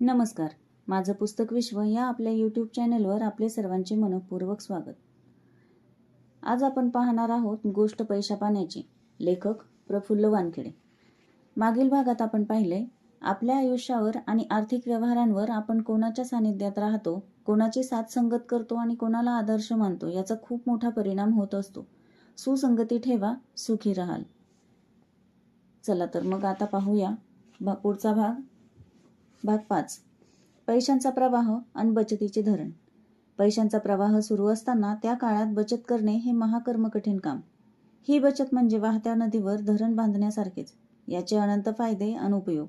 नमस्कार. माझं पुस्तक विश्व या आपल्या यूट्यूब चॅनलवर आपले सर्वांचे मनपूर्वक स्वागत. आज आपण पाहणार आहोत गोष्ट पैशा पाण्याची. लेखक प्रफुल्ल वानखेडे. मागील भागात आपण पाहिले आपल्या आयुष्यावर आणि आर्थिक व्यवहारांवर आपण कोणाच्या सानिध्यात राहतो कोणाची साथ संगत करतो आणि कोणाला आदर्श मानतो याचा खूप मोठा परिणाम होत असतो. सुसंगती ठेवा सुखी राहाल. चला तर मग आता पाहूया पुढचा भाग. भाग पाच. पैशांचा प्रवाह आणि बचतीचे धरण. पैशांचा प्रवाह सुरू असताना त्या काळात बचत करणे हे महाकर्म कठीण काम. ही बचत म्हणजे वाहत्या नदीवर धरण बांधण्यासारखेच. याचे अनंत फायदे अनुपयोग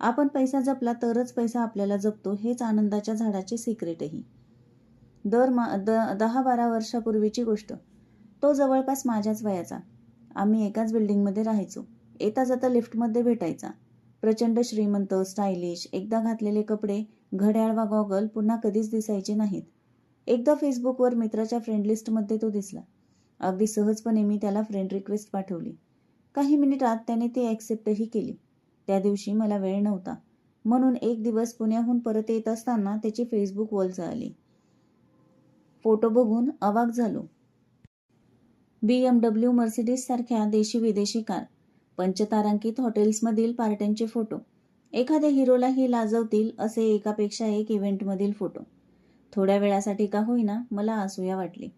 आपण पैसा जपला तरच पैसा आपल्याला जपतो हेच आनंदाच्या झाडाचे सिक्रेटही दर मा द दहा बारा वर्षापूर्वीची गोष्ट. तो जवळपास माझ्याच वयाचा. आम्ही एकाच बिल्डिंगमध्ये राहायचो. येता जाता लिफ्टमध्ये भेटायचा. प्रचंड श्रीमंत स्टायलिश एकदा घातलेले कपडे घड्याळ वा गॉगल पुन्हा कधीच दिसायचे नाहीत. एकदा फेसबुकवर मित्राच्या फ्रेंड लिस्टमध्ये तो दिसला. अगदी सहजपणे मी त्याला फ्रेंड रिक्वेस्ट पाठवली. काही मिनिटात त्याने ती ॲक्सेप्टही केली. त्या दिवशी मला वेळ नव्हता. म्हणून एक दिवस पुण्याहून परत येत असताना त्याची फेसबुक वॉल आली. फोटो बघून अवाक झालो. बी एम डब्ल्यू मर्सिडीज सारख्या देशी विदेशी कार. पंचतारांकित हॉटेल्समधील पार्ट्यांचे फोटो. एखाद्या हिरोलाही लाजवतील असे एकापेक्षा एक इव्हेंटमधील फोटो. थोड्या वेळासाठी का होईना मला असूया वाटली.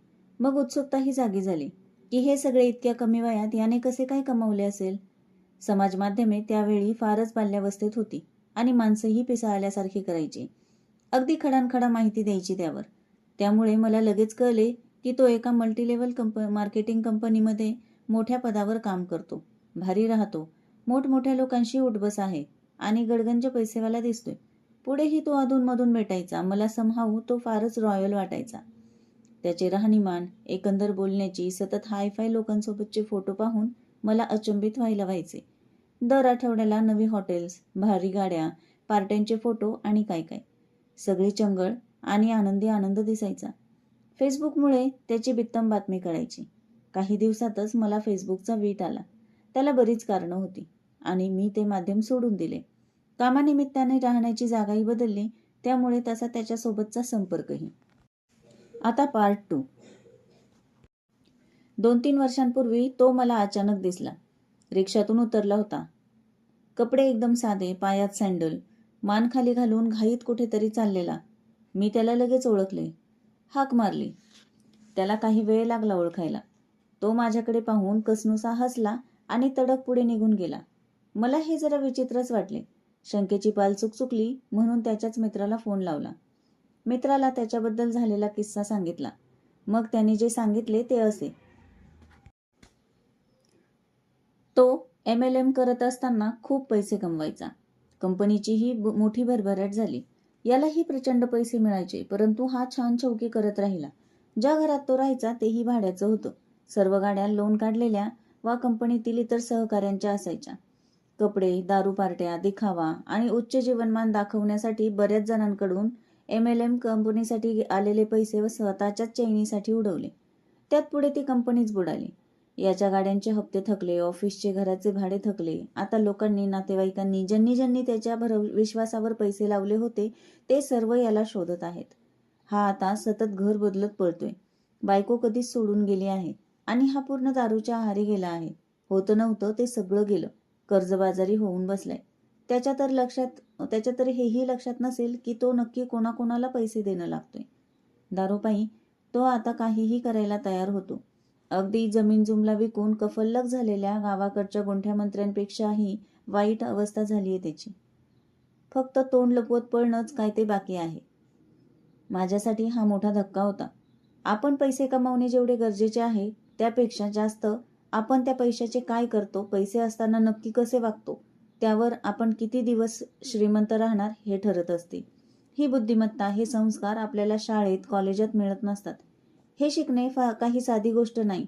मग उत्सुकताही जागी झाली की हे सगळे इतक्या कमी वयात याने कसे काय कमवले असेल? समाज माध्यमे त्यावेळी फारच बाल्यावस्थेत होती आणि माणसंही पिसाळल्यासारखी करायची. अगदी खडानखडा माहिती द्यायची त्यावर. त्यामुळे मला लगेच कळले की तो एका मल्टीलेवल कंप मार्केटिंग कंपनीमध्ये मोठ्या पदावर काम करतो. भारी राहतो. मोठमोठ्या लोकांशी उठबस आहे आणि गडगंज पैसेवाला दिसतोय. पुढेही तो अधूनमधून भेटायचा. मला समहाऊ तो फारच रॉयल वाटायचा. त्याचे राहणीमान एकंदर बोलण्याची सतत हायफाय लोकांसोबतचे फोटो पाहून मला अचंबित व्हायला व्हायचे. दर आठवड्याला नवी हॉटेल्स भारी गाड्या पार्ट्यांचे फोटो आणि काय काय. सगळी चंगळ आणि आनंदी आनंद दिसायचा. फेसबुकमुळे त्याची बित्तम बातमी कळायची. काही दिवसातच मला फेसबुकचा वीट आला. त्याला बरीच कारणं होती आणि मी ते माध्यम सोडून दिले. कामानिमित्ताने राहण्याची जागाही बदलली त्यामुळे तसा त्याच्यासोबतचा संपर्कही. आता पार्ट टू दोन तीन वर्षांपूर्वी तो मला अचानक दिसला. रिक्षातून उतरला होता. कपडे एकदम साधे पायात सँडल मान खाली घालून घाईत कुठेतरी चाललेला. मी त्याला लगेच ओळखले. हाक मारली. त्याला काही वेळ लागला ओळखायला. तो माझ्याकडे पाहून कसनुसा हसला आणि तडक पुढे निघून गेला. मला हे जरा विचित्रच वाटले. शंकेची पाल चुकचुकली म्हणून त्याच्याच मित्राला फोन लावला. मित्राला त्याच्याबद्दल झालेला किस्सा सांगितला. मग त्याने जे सांगितले ते असे. तो एम एल एम करत असताना खूप पैसे कमवायचा. कंपनीचीही ही मोठी भरभराट झाली. यालाही प्रचंड पैसे मिळायचे परंतु हा छान चौकी करत राहिला. ज्या घरात तो राहायचा तेही भाड्याचं होतं. सर्व गाड्या लोन काढलेल्या वा कंपनीतील इतर सहकाऱ्यांच्या असायच्या. कपडे दारू पार्ट्या दिखावा आणि उच्च जीवनमान दाखवण्यासाठी बऱ्याच जणांकडून एम एल एम कंपनीसाठी आलेले पैसे व स्वतःच्याच चैनीसाठी उडवले. त्यात पुढे ती कंपनीच बुडाली. याच्या गाड्यांचे हप्ते थकले ऑफिसचे घराचे भाडे थकले. आता लोकांनी नातेवाईकांनी ज्यांनी ज्यांनी त्याच्या भर विश्वासावर पैसे लावले होते ते सर्व याला शोधत आहेत. हा आता सतत घर बदलत पळतोय. बायको कधीच सोडून गेली आहे आणि हा पूर्ण दारूच्या आहारी गेला आहे. होतं नव्हतं ते सगळं गेलं. कर्जबाजारी होऊन बसलाय. त्याच्या तर लक्षात त्याच्या तर हेही लक्षात नसेल की तो नक्की कोणाकोणाला पैसे देणं लागतोय. दारूपाई तो आता काहीही करायला तयार होतो. अगदी जमीन जुमला विकून कफल्लक झालेल्या गावाकडच्या गोंठ्या मंत्र्यांपेक्षाही वाईट अवस्था झाली आहे त्याची. फक्त तोंड लपवत पळणंच काय ते बाकी आहे. माझ्यासाठी हा मोठा धक्का होता. आपण पैसे कमावणे जेवढे गरजेचे आहे त्यापेक्षा जास्त आपण त्या पैशाचे काय करतो? पैसे असताना नक्की कसे वागतो? त्यावर आपण किती दिवस श्रीमंत राहणार हे ठरत असते. ही बुद्धिमत्ता हे संस्कार आपल्याला शाळेत कॉलेजात मिळत नसतात. हे शिकणे फा काही साधी गोष्ट नाही.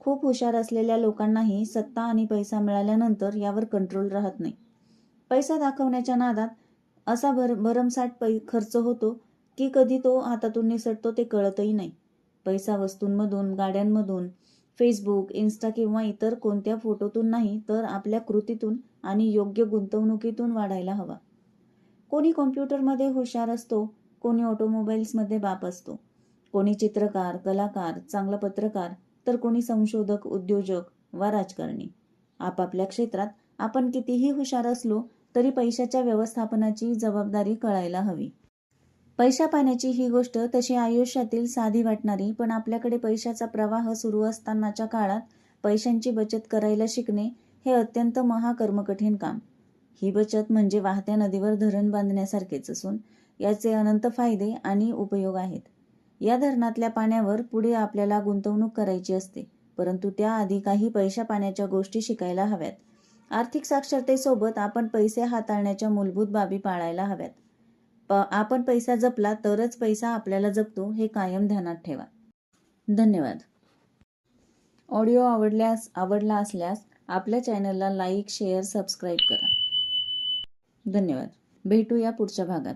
खूप हुशार असलेल्या लोकांनाही सत्ता आणि पैसा मिळाल्यानंतर यावर कंट्रोल राहत नाही. पैसा दाखवण्याच्या नादात असा भर भरमसाठ पै खर्च होतो की कधी तो हातातून निसटतो ते कळतही नाही. पैसा वस्तूंमधून गाड्यांमधून फेसबुक इन्स्टा किंवा इतर कोणत्या फोटोतून नाही तर आपल्या कृतीतून आणि योग्य गुंतवणुकीतून वाढायला हवा. कोणी कॉम्प्युटरमध्ये हुशार असतो कोणी ऑटोमोबाईल्समध्ये बाप असतो. कोणी चित्रकार कलाकार चांगला पत्रकार तर कोणी संशोधक उद्योजक वा राजकारणी. आपापल्या क्षेत्रात आपण कितीही हुशार असलो तरी पैशाच्या व्यवस्थापनाची जबाबदारी कळायला हवी. पैशा पाण्याची ही गोष्ट तशी आयुष्यातील साधी वाटणारी पण आपल्याकडे पैशाचा प्रवाह सुरू असतानाच्या काळात पैशांची बचत करायला शिकणे हे अत्यंत महाकर्मकठीण काम. ही बचत म्हणजे वाहत्या नदीवर धरण बांधण्यासारखेच असून याचे अनंत फायदे आणि उपयोग आहेत. या धरणातल्या पाण्यावर पुढे आपल्याला गुंतवणूक करायची असते परंतु त्याआधी काही पैशा पाण्याच्या गोष्टी शिकायला हव्यात. आर्थिक साक्षरतेसोबत आपण पैसे हाताळण्याच्या मूलभूत बाबी पाळायला हव्यात. प आपण पैसा जपला तरच पैसा आपल्याला जपतो हे कायम ध्यानात ठेवा. धन्यवाद. ऑडिओ आवडल्यास आवडला असल्यास आपल्या चॅनलला लाईक शेअर सबस्क्राईब करा. धन्यवाद. भेटूया पुढच्या भागात.